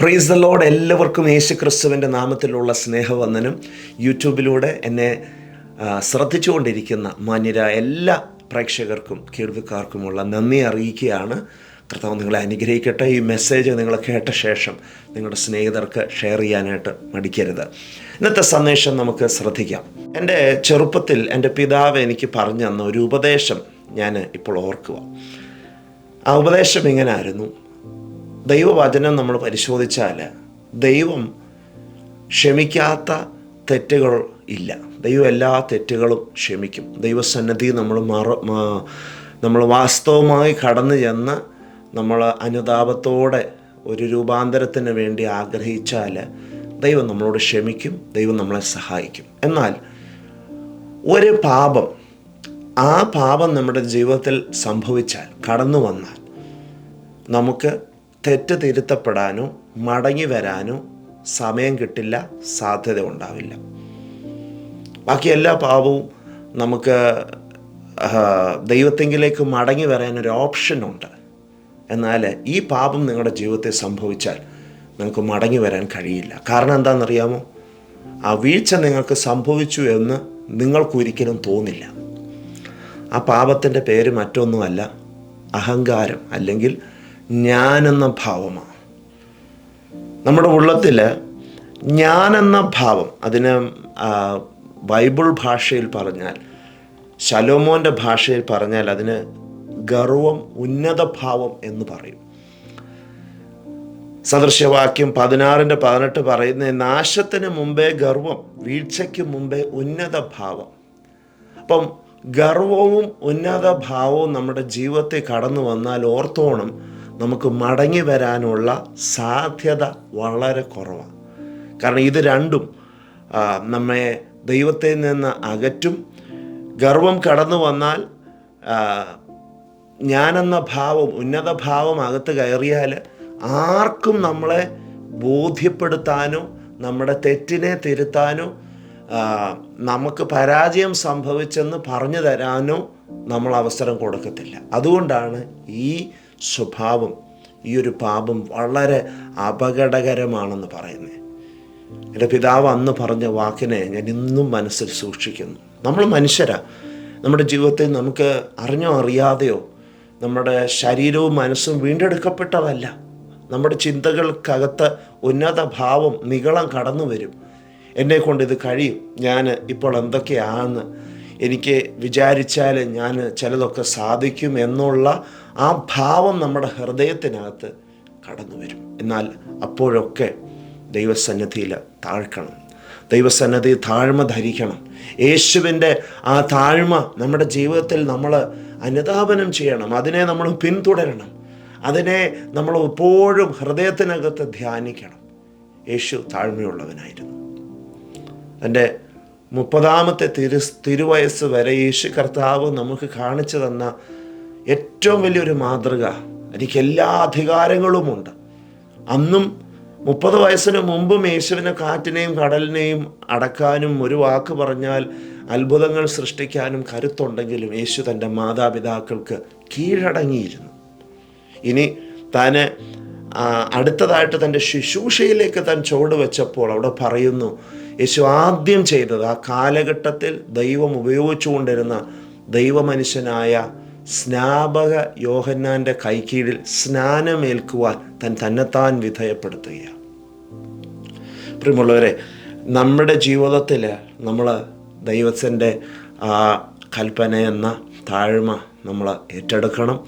Praise the load എല്ലാവർക്കും യേശു ക്രിസ്തുവിന്റെ നാമത്തിലുള്ള സ്നേഹവന്ദനം. യൂട്യൂബിലൂടെ എന്നെ ശ്രദ്ധിച്ചുകൊണ്ടിരിക്കുന്ന മാന്യരായ എല്ലാ പ്രേക്ഷകർക്കും കേൾവിക്കാർക്കുമുള്ള നന്ദി അറിയിക്കുകയാണ്. കർത്താവ് നിങ്ങളെ അനുഗ്രഹിക്കട്ടെ. ഈ മെസ്സേജ് നിങ്ങൾ കേട്ട ശേഷം നിങ്ങളുടെ സ്നേഹിതർക്ക് ഷെയർ ചെയ്യാനായിട്ട് മടിക്കരുത്. ഇന്നത്തെ സന്ദേശം നമുക്ക് ശ്രദ്ധിക്കാം. എന്റെ ചെറുപ്പത്തിൽ എന്റെ പിതാവ് എനിക്ക് പറഞ്ഞു തന്ന ഒരു ഉപദേശം ഞാൻ ഇപ്പോൾ ഓർക്കുക. ആ ഉപദേശം ഇങ്ങനായിരുന്നു ദൈവവചനം നമ്മൾ പരിശോധിച്ചാൽ ദൈവം ക്ഷമിക്കാത്ത തെറ്റുകൾ ഇല്ല. ദൈവം എല്ലാ തെറ്റുകളും ക്ഷമിക്കും. ദൈവസന്നദ്ധി നമ്മൾ മറ നമ്മൾ വാസ്തവമായി കടന്നു ചെന്ന് നമ്മൾ അനുതാപത്തോടെ ഒരു രൂപാന്തരത്തിന് വേണ്ടി ആഗ്രഹിച്ചാൽ ദൈവം നമ്മളോട് ക്ഷമിക്കും ദൈവം നമ്മളെ സഹായിക്കും. എന്നാൽ ഒരു പാപം ആ പാപം നമ്മുടെ ജീവിതത്തിൽ സംഭവിച്ചാൽ കടന്നു വന്നാൽ നമുക്ക് തെറ്റ് തിരുത്തപ്പെടാനോ മടങ്ങി വരാനോ സമയം കിട്ടില്ല സാധ്യത ഉണ്ടാവില്ല. ബാക്കി എല്ലാ പാപവും നമുക്ക് ദൈവത്തെങ്കിലേക്ക് മടങ്ങി വരാനൊരു ഓപ്ഷനുണ്ട് എന്നാൽ ഈ പാപം നിങ്ങളുടെ ജീവിതത്തിൽ സംഭവിച്ചാൽ നിങ്ങൾക്ക് മടങ്ങി വരാൻ കഴിയില്ല. കാരണം എന്താണെന്നറിയാമോ? ആ വീഴ്ച നിങ്ങൾക്ക് സംഭവിച്ചു എന്ന് നിങ്ങൾക്കൊരിക്കലും തോന്നില്ല. ആ പാപത്തിന്റെ പേര് മറ്റൊന്നുമല്ല അഹങ്കാരം അല്ലെങ്കിൽ ഞാനെന്ന ഭാവമാണ് നമ്മുടെ ഉള്ളത്തിൽ ഞാനെന്ന ഭാവം അതിന് ബൈബിൾ ഭാഷയിൽ പറഞ്ഞാൽ ശലോമോന്റെ ഭാഷയിൽ പറഞ്ഞാൽ അതിന് ഗർവം ഉന്നത ഭാവം എന്ന് പറയും. സദൃശവാക്യം പതിനാറിന്റെ പതിനെട്ട് പറയുന്ന നാശത്തിന് മുമ്പേ ഗർവം വീഴ്ചയ്ക്ക് മുമ്പേ ഉന്നത ഭാവം. അപ്പം ഗർവവും ഉന്നത ഭാവവും നമ്മുടെ ജീവിതത്തെ കടന്നു വന്നാൽ ഓർത്തോണം നമുക്ക് മടങ്ങി വരാനുള്ള സാധ്യത വളരെ കുറവാണ്. കാരണം ഇത് രണ്ടും നമ്മെ ദൈവത്തിൽ നിന്ന് അകറ്റും. ഗർവം കടന്നു വന്നാൽ ഞാനെന്ന ഭാവം ഉന്നത ഭാവം അകത്ത് കയറിയാൽ ആർക്കും നമ്മളെ ബോധ്യപ്പെടുത്താനോ നമ്മുടെ തെറ്റിനെ തിരുത്താനോ നമുക്ക് പരാജയം സംഭവിച്ചെന്ന് പറഞ്ഞു തരാനോ നമ്മൾ അവസരം കൊടുക്കത്തില്ല. അതുകൊണ്ടാണ് ഈ സ്വഭാവം. ഈ ഒരു പാപം വളരെ അപകടകരമാണെന്ന് പറയുന്നത് എന്റെ പിതാവ് അന്ന് പറഞ്ഞ വാക്കിനെ ഞാൻ ഇന്നും മനസ്സിൽ സൂക്ഷിക്കുന്നു. നമ്മൾ മനുഷ്യരാ. നമ്മുടെ ജീവിതത്തിൽ നമുക്ക് അറിഞ്ഞോ അറിയാതെയോ നമ്മുടെ ശരീരവും മനസ്സും വീണ്ടെടുക്കപ്പെട്ടതല്ല നമ്മുടെ ചിന്തകൾക്കകത്ത് ഉന്നത ഭാവം നികളം കടന്നു വരും എന്നെ കൊണ്ട് ഇത് കഴിയും. ഞാൻ ഇപ്പോൾ എന്തൊക്കെയാണെന്ന് എനിക്ക് വിചാരിച്ചാൽ ഞാൻ ചിലതൊക്കെ സാധിക്കും എന്നുള്ള ആ ഭാവം നമ്മുടെ ഹൃദയത്തിനകത്ത് കടന്നു വരും. എന്നാൽ അപ്പോഴൊക്കെ ദൈവസന്നിധിയിൽ താഴ്ക്കണം. ദൈവസന്നദ്ധി താഴ്മ ധരിക്കണം. യേശുവിന്റെ ആ താഴ്മ നമ്മുടെ ജീവിതത്തിൽ നമ്മൾ അനുധാപനം ചെയ്യണം. അതിനെ നമ്മൾ പിന്തുടരണം. അതിനെ നമ്മൾ എപ്പോഴും ഹൃദയത്തിനകത്ത് ധ്യാനിക്കണം. യേശു താഴ്മയുള്ളവനായിരുന്നു. തന്റെ മുപ്പതാമത്തെ തിരു തിരുവയസ് വരെ യേശു കർത്താവ് നമുക്ക് കാണിച്ചു തന്ന ഏറ്റവും വലിയൊരു മാതൃക. എനിക്ക് എല്ലാ അധികാരങ്ങളുമുണ്ട്. അന്നും മുപ്പത് വയസ്സിന് മുമ്പും യേശുവിനെ കാറ്റിനെയും കടലിനെയും അടക്കാനും ഒരു വാക്ക് പറഞ്ഞാൽ അത്ഭുതങ്ങൾ സൃഷ്ടിക്കാനും കരുത്തുണ്ടെങ്കിലും യേശു തന്റെ മാതാപിതാക്കൾക്ക് കീഴടങ്ങിയിരുന്നു. ഇനി താന് ആ, അടുത്തതായിട്ട് തന്റെ ശുശ്രൂഷയിലേക്ക് താൻ ചുവട് വെച്ചപ്പോൾ അവിടെ പറയുന്നു യേശു ആദ്യം ചെയ്തത് ആ കാലഘട്ടത്തിൽ ദൈവം ഉപയോഗിച്ചുകൊണ്ടിരുന്ന ദൈവമനുഷ്യനായ സ്നാപക യോഹന്നാന്റെ കൈക്കീഴിൽ സ്നാനമേൽക്കുവാൻ താൻ തന്നെത്താൻ വിധേയപ്പെടുത്തുകയാണ്. പ്രിയമുള്ളവരെ നമ്മുടെ ജീവിതത്തിൽ നമ്മൾ ദൈവത്തിന്റെ ആ കൽപ്പന എന്ന താഴ്മ നമ്മൾ ഏറ്റെടുക്കണം.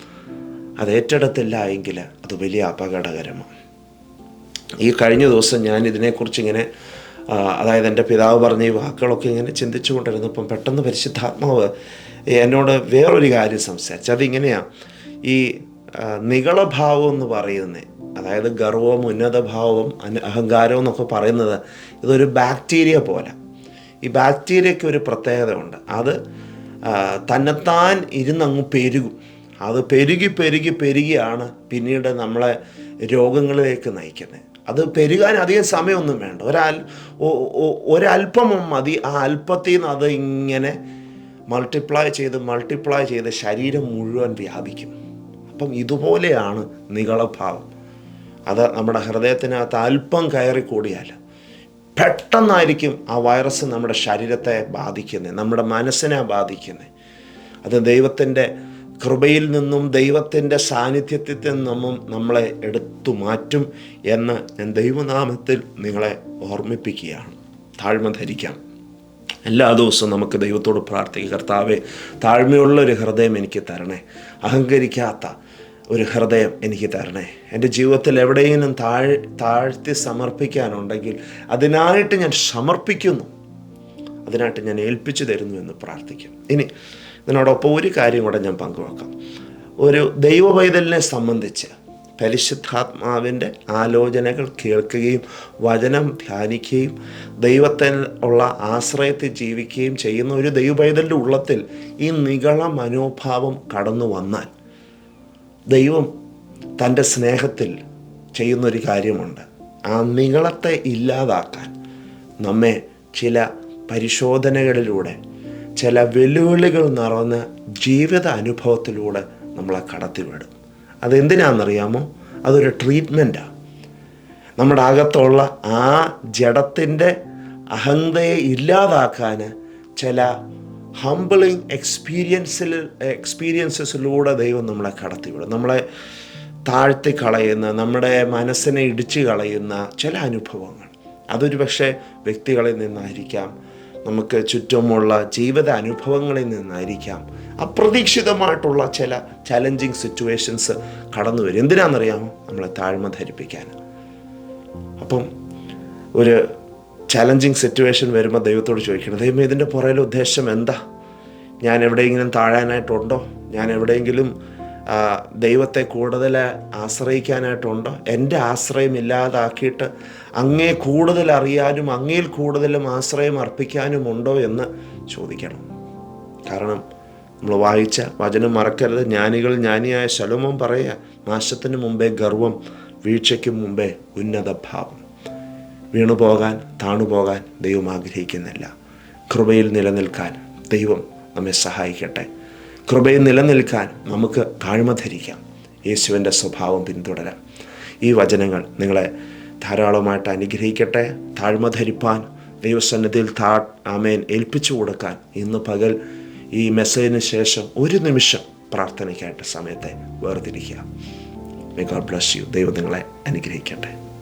അത് ഏറ്റെടുത്തില്ല എങ്കിൽ അത് വലിയ അപകടകരമാണ്. ഈ കഴിഞ്ഞ ദിവസം ഞാൻ ഇതിനെക്കുറിച്ച് ഇങ്ങനെ അതായത് എന്റെ പിതാവ് പറഞ്ഞ ഈ വാക്കുകളൊക്കെ ഇങ്ങനെ ചിന്തിച്ചു കൊണ്ടിരുന്നപ്പം പെട്ടെന്ന് പരിശുദ്ധാത്മാവ് എന്നോട് വേറൊരു കാര്യം സംസാരിച്ചു. അതിങ്ങനെയാണ് ഈ നികളഭാവം എന്ന് പറയുന്നത് അതായത് ഗർവവും ഉന്നതഭാവവും അന് അഹങ്കാരവും എന്നൊക്കെ പറയുന്നത് ഇതൊരു ബാക്ടീരിയ പോലെ. ഈ ബാക്ടീരിയയ്ക്ക് ഒരു പ്രത്യേകത ഉണ്ട് അത് തന്നെത്താൻ ഇരുന്നങ്ങ് പെരുകും. അത് പെരുകി പെരുകി പെരുകിയാണ് പിന്നീട് നമ്മളെ രോഗങ്ങളിലേക്ക് നയിക്കുന്നത്. അത് പെരുകാൻ അധികം സമയമൊന്നും വേണ്ട. ഒരാൽ ഒരല്പം മതി. ആ അല്പത്തിൽ നിന്ന് അത് ഇങ്ങനെ മൾട്ടിപ്ലൈ ചെയ്ത് മൾട്ടിപ്ലൈ ചെയ്ത് ശരീരം മുഴുവൻ വ്യാപിക്കും. അപ്പം ഇതുപോലെയാണ് നികളഭാവം അത് നമ്മുടെ ഹൃദയത്തിനകത്ത് അല്പം കയറി കൂടിയാൽ പെട്ടെന്നായിരിക്കും ആ വൈറസ് നമ്മുടെ ശരീരത്തെ ബാധിക്കുന്നത് നമ്മുടെ മനസ്സിനെ ബാധിക്കുന്നത്. അത് ദൈവത്തിന്റെ കൃപയിൽ നിന്നും ദൈവത്തിന്റെ സാന്നിധ്യത്തിൽ നിന്നും നമ്മളെ എടുത്തു മാറ്റും എന്ന് ഞാൻ ദൈവനാമത്തിൽ നിങ്ങളെ ഓർമ്മിപ്പിക്കുകയാണ്. താഴ്മ ധരിക്കാം. എല്ലാ ദിവസവും നമുക്ക് ദൈവത്തോട് പ്രാർത്ഥിക്കുക. കർത്താവെ താഴ്മയുള്ള ഒരു ഹൃദയം എനിക്ക് തരണേ. അഹങ്കരിക്കാത്ത ഒരു ഹൃദയം എനിക്ക് തരണേ. എന്റെ ജീവിതത്തിൽ എവിടെയെങ്കിലും താഴ് താഴ്ത്തി സമർപ്പിക്കാനുണ്ടെങ്കിൽ അതിനായിട്ട് ഞാൻ സമർപ്പിക്കുന്നു. അതിനായിട്ട് ഞാൻ ഏൽപ്പിച്ചു തരുന്നു എന്ന് പ്രാർത്ഥിക്കും. ഇനി ഇതിനോടൊപ്പം ഒരു കാര്യം കൂടെ ഞാൻ പങ്കുവെക്കാം. ഒരു ദൈവ സംബന്ധിച്ച് പരിശുദ്ധാത്മാവിന്റെ ആലോചനകൾ കേൾക്കുകയും വചനം ധ്യാനിക്കുകയും ദൈവത്തിൽ ഉള്ള ആശ്രയത്തിൽ ജീവിക്കുകയും ചെയ്യുന്ന ഒരു ദൈവ പൈതലിന്റെ ഉള്ളത്തിൽ ഈ നികള മനോഭാവം കടന്നു വന്നാൽ ദൈവം തന്റെ സ്നേഹത്തിൽ ചെയ്യുന്നൊരു കാര്യമുണ്ട്. ആ നികളത്തെ ഇല്ലാതാക്കാൻ നമ്മെ ചില പരിശോധനകളിലൂടെ ചില വെല്ലുവിളികൾ നിറഞ്ഞ ജീവിത അനുഭവത്തിലൂടെ നമ്മളെ കടത്തിവിടും അതെന്തിനാണെന്നറിയാമോ? അതൊരു ട്രീറ്റ്മെന്റാണ് നമ്മുടെ അകത്തുള്ള ആ ജഡത്തിന്റെ അഹന്തയെ ഇല്ലാതാക്കാൻ ചില ഹംബിളിങ് എക്സ്പീരിയൻസിൽ എക്സ്പീരിയൻസസിലൂടെ ദൈവം നമ്മളെ കടത്തിവിടും നമ്മളെ താഴ്ത്തി കളയുന്ന നമ്മുടെ മനസ്സിനെ ഇടിച്ചു കളയുന്ന ചില അനുഭവങ്ങൾ. അതൊരു പക്ഷേ വ്യക്തികളിൽ നിന്നായിരിക്കാം നമുക്ക് ചുറ്റുമുള്ള ജീവിത അനുഭവങ്ങളിൽ നിന്നായിരിക്കാം. അപ്രതീക്ഷിതമായിട്ടുള്ള ചില ചലഞ്ചിങ് സിറ്റുവേഷൻസ് കടന്നു വരും. എന്തിനാണെന്നറിയാമോ? നമ്മളെ താഴ്മ ധരിപ്പിക്കാൻ. അപ്പം ഒരു ചലഞ്ചിങ് സിറ്റുവേഷൻ വരുമ്പോൾ ദൈവത്തോട് ചോദിക്കണം ദൈവം ഇതിന്റെ പുറകിലെ ഉദ്ദേശം എന്താ? ഞാൻ എവിടെയെങ്കിലും താഴാനായിട്ടുണ്ടോ? ഞാൻ എവിടെയെങ്കിലും ദൈവത്തെ കൂടുതൽ ആശ്രയിക്കാനായിട്ടുണ്ടോ? എന്റെ ആശ്രയം ഇല്ലാതാക്കിയിട്ട് അങ്ങേ കൂടുതൽ അറിയാനും അങ്ങയിൽ കൂടുതലും ആശ്രയം അർപ്പിക്കാനും ഉണ്ടോ എന്ന് ചോദിക്കണം. കാരണം നമ്മൾ വായിച്ച വചനം മറക്കരുത്. ജ്ഞാനികൾ ജ്ഞാനിയായ ശലോമം പറയുക നാശത്തിന് മുമ്പേ ഗർവം വീഴ്ചയ്ക്കും മുമ്പേ ഉന്നത ഭാവം. വീണുപോകാൻ താണുപോകാൻ ദൈവം ആഗ്രഹിക്കുന്നില്ല. കൃപയിൽ നിലനിൽക്കാൻ ദൈവം നമ്മെ സഹായിക്കട്ടെ. കൃപയിൽ നിലനിൽക്കാൻ നമുക്ക് താഴ്മ ധരിക്കാം. യേശുവിന്റെ സ്വഭാവം പിന്തുടരാം. ഈ വചനങ്ങൾ നിങ്ങളെ ധാരാളമായിട്ട് അനുഗ്രഹിക്കട്ടെ. താഴ്മ ധരിപ്പാൻ ദൈവസന്നിധിയിൽ താ ആമേൻ ഏൽപ്പിച്ചു കൊടുക്കാൻ ഇന്ന് പകൽ ഈ മെസ്സേജിന് ശേഷം ഒരു നിമിഷം പ്രാർത്ഥനയ്ക്കായിട്ട് സമയത്തെ വേർതിരിക്കുക. മേ ഗോഡ് ബ്ലസ് യു ദൈവം നിങ്ങളെ അനുഗ്രഹിക്കട്ടെ.